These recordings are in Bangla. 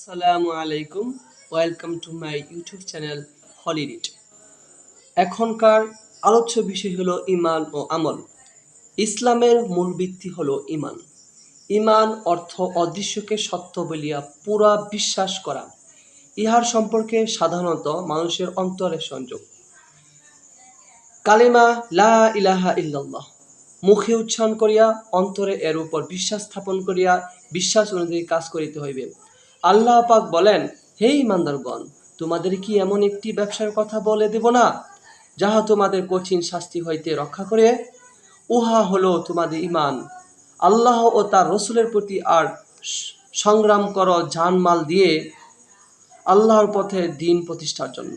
আসসালামু আলাইকুম, welcome to my YouTube channel হলিডিট। এখনকার আলোচ্য বিষয় হলো ইমান ও আমল। ইসলামের মূল ভিত্তি হলো ইমান। ইমান অর্থ অদৃশ্যকে সত্য বলিয়া পুরা বিশ্বাস করা। ইহার সম্পর্কে সাধারণত মানুষের অন্তরে সংযোগ। কালিমা লা ইলাহা ইল্লাল্লাহ। মুখে উচ্চারণ করিয়া অন্তরে এর উপর বিশ্বাস স্থাপন করিয়া বিশ্বাস অনুযায়ী কাজ করিতে হইবে। আল্লাহ পাক বলেন হে ইমানদারগণ, তোমাদের কি এমন একটি ব্যবসার কথা বলে দেব না, যাহা তোমাদের কঠিন শাস্তি হইতে রক্ষা করে? উহা হলো তোমাদের ইমান আল্লাহ ও তার রসুলের প্রতি আর সংগ্রাম করো জানমাল দিয়ে আল্লাহর পথে দিন প্রতিষ্ঠার জন্য।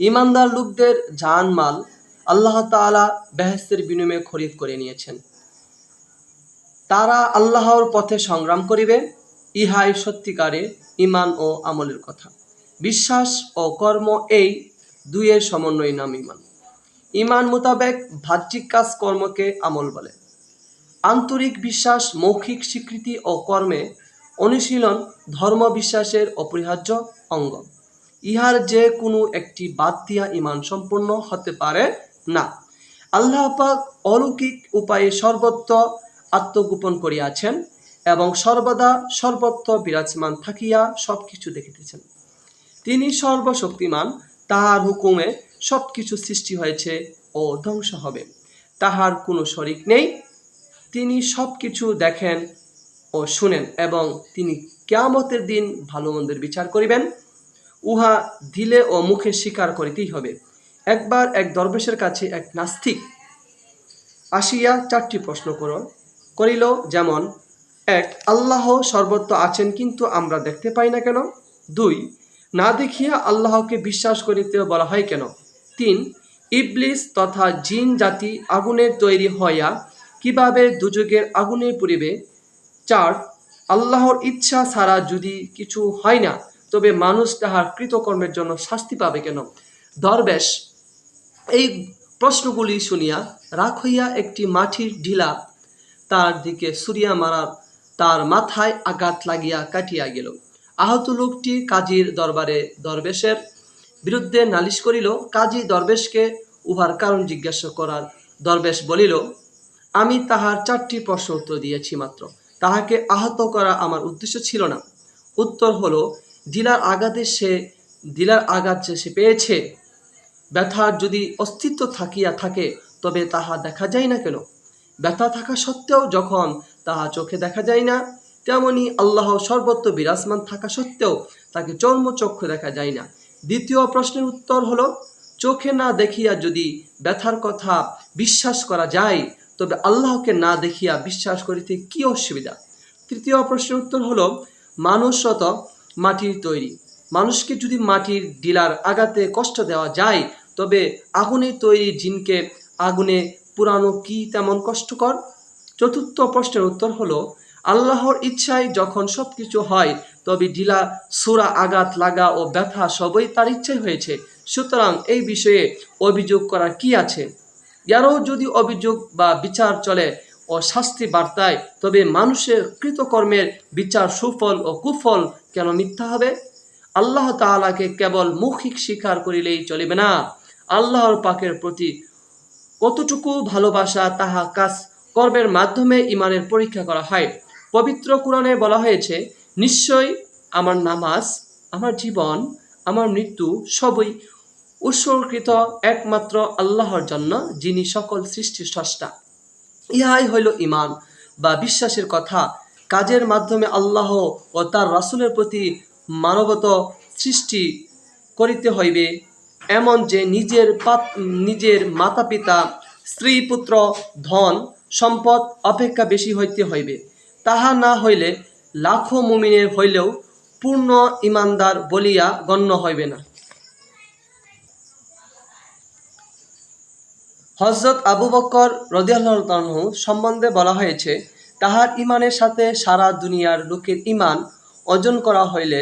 ইমানদার লোকদের জানমাল আল্লাহ তাআলা বেহেস্তের বিনিময়ে খরিদ করে নিয়েছেন। তারা আল্লাহর পথে সংগ্রাম করিবে, ইহাই সত্যিকারে ইমান ও আমলের কথা। বিশ্বাস ও কর্ম এই দুইয়ের সমন্বয় নাম ইমান ইমান মোতাবেক বাহ্যিক কাজ কর্মকে আমল বলে। আন্তরিক বিশ্বাস, মৌখিক স্বীকৃতি ও কর্মে অনুশীলন ধর্ম বিশ্বাসের অপরিহার্য অঙ্গ। ইহার যে কোনো একটি বাদ দিয়া ইমান সম্পূর্ণ হতে পারে না। আল্লাহ পাক অলৌকিক উপায়ে সর্বত্র আত্মগোপন করিয়াছেন এবং সর্বদা সর্বত্র বিরাজমান থাকিয়া সবকিছু দেখিতেছেন। তিনি সর্বশক্তিমান, তাহার হুকুমে সবকিছু সৃষ্টি হয়েছে ও ধ্বংস হবে। তাহার কোনো শরিক নেই। তিনি সবকিছু দেখেন ও শুনেন এবং তিনি কেয়ামতের দিন ভালো মন্দের বিচার করিবেন। উহা দিলে ও মুখে স্বীকার করিতেই হবে। একবার এক দরবেশের কাছে এক নাস্তিক আসিয়া চারটি প্রশ্ন কর করিল যেমন, এক, আল্লাহ সর্বত্র আছেন কিন্তু আমরা দেখতে পাই না কেন? দুই, না দেখিয়া আল্লাহকে বিশ্বাস করিতে বলা হয় কেন? তিন, ইবলিস তথা জিন জাতি আগুনের তৈরি হইয়া কীভাবে দুযোগের আগুনে পুরিবে চার, আল্লাহর ইচ্ছা ছাড়া যদি কিছু হয় না, তবে মানুষ তাহার কৃতকর্মের জন্য শাস্তি পাবে কেন? দরবেশ, এই প্রশ্নগুলি শুনিয়া রাগ হইয়া একটি মাটির ঢিলা তার দিকে সুরিয়া মারার তার মাথায় আঘাত লাগিয়া কাটিয়া গেল। আহত লোকটি কাজীর দরবারে দরবেশের বিরুদ্ধে নালিশ করিল, কাজী দরবেশকে উহার কারণ জিজ্ঞাসা করার দরবেশ বলিল, আমি তাহার চারটি প্রশ্ন উত্তর দিয়েছি মাত্র। তাহাকে আহত করা আমার উদ্দেশ্য ছিল না। উত্তর হলো, দিলার আঘাতে সে, দিলার আঘাত যে সে পেয়েছে, ব্যথার যদি অস্তিত্ব থাকিয়া থাকে, তবে তাহা দেখা যায় না কেন? ব্যথা থাকা সত্ত্বেও যখন তাহা চোখে দেখা যায় না, তেমনি আল্লাহ সর্বত্র বিরাজমান থাকা সত্ত্বেও তাকে চর্মচক্ষু দেখা যায় না। দ্বিতীয় প্রশ্নের উত্তর হলো, চোখে না দেখিয়া যদি ব্যথার কথা বিশ্বাস করা যায়, তবে আল্লাহকে না দেখিয়া বিশ্বাস করিতে কি অসুবিধা? তৃতীয় প্রশ্নের উত্তর হলো মানুষত মাটির তৈরি। মানুষকে যদি মাটির ডিলার আঘাতে কষ্ট দেওয়া যায়, তবে আগুনে তৈরি জিনকে আগুনে পুরানো কি তেমন কষ্টকর? চতুর্থ প্রশ্নের উত্তর হলো, আল্লাহর ইচ্ছায় যখন সবকিছু হয়, তবে ঢিলা, সুরা আঘাত লাগা ও ব্যথা সবই তার ইচ্ছাই হয়েছে। সুতরাং এই বিষয়ে অভিযোগ করার কি আছে? ইয়ারও যদি অভিযোগ বা বিচার চলে ও শাস্তি বার্তায়, তবে মানুষের কৃতকর্মের বিচার সুফল ও কুফল কেন মিথ্যা হবে? আল্লাহ তাআলাকে কেবল মৌখিক স্বীকার করিলেই চলিবে না। আল্লাহর পাকের প্রতি কতটুকু ভালোবাসা তাহা কাজ কর্মের মাধ্যমে ইমানের পরীক্ষা করা হয়। পবিত্র কোরআনে বলা হয়েছে, নিশ্চয় আমার নামাজ, আমার জীবন, আমার মৃত্যু সবই উৎসর্গিত একমাত্র আল্লাহর জন্য, যিনি সকল সৃষ্টি স্রষ্টা। ইহাই হইল ইমান বা বিশ্বাসের কথা। কাজের মাধ্যমে আল্লাহ ও তার রাসূলের প্রতি মানবত সৃষ্টি করিতে হইবে। এমন যে নিজের নিজের মাতা পিতা স্ত্রী, পুত্র, ধন, সম্পদ অপেক্ষা বেশি হইতে হইবে। তাহা না হইলে লাখো মুমিনের হইলেও পূর্ণ ইমানদার বলিয়া গণ্য হইবে না। হজরত আবু বকর রদিয়াল্লাহু সম্বন্ধে বলা হয়েছে, তাহার ইমানের সাথে সারা দুনিয়ার লোকের ইমান অর্জন করা হইলে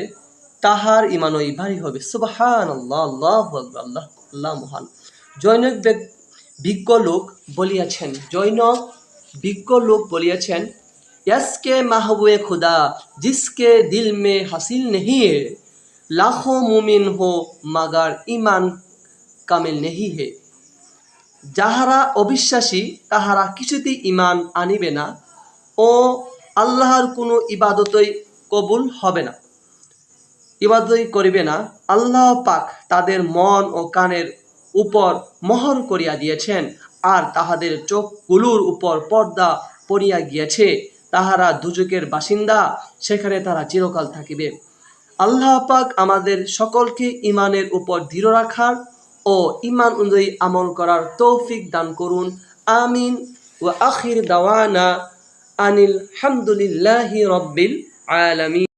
তাহার ইমানই ভারী হবে। সুবাহান আল্লাহ আল্লাহ আল্লাহ আল্লাহ মহান। জৈনক বিজ্ঞ লোক বলিয়াছেন, জৈন বিজ্ঞ লোক বলিয়াছেন, ইয়াসকে মাহবুয়ে খুদা, জিসকে দিল মে হাসিল নেহি হে, লাখো মুমিন হো, মাগার ইমান কামিল নেহি হে। যাহারা অবিশ্বাসী, তাহারা কিছুতেই ইমান আনিবে না, ও আল্লাহর কোনো ইবাদতই কবুল হবে না। ইবাদতই করিবে না, আল্লাহ পাক তাদের মন ও কানের উপর মোহর করিয়া দিয়েছেন আর তাহাদের চোখগুলোর উপর পর্দা পড়িয়া গিয়েছে। তাহারা দুজকের বাসিন্দা, সেখানে তারা চিরকাল থাকিবে। আল্লাহ পাক আমাদের সকলকে ইমানের উপর দৃঢ় রাখার ও ইমান অনুযায়ী আমল করার তৌফিক দান করুন। আমিন। ও আখির দাওয়ানা আনিল হামদুলিল্লাহি রব্বিল আলামিন।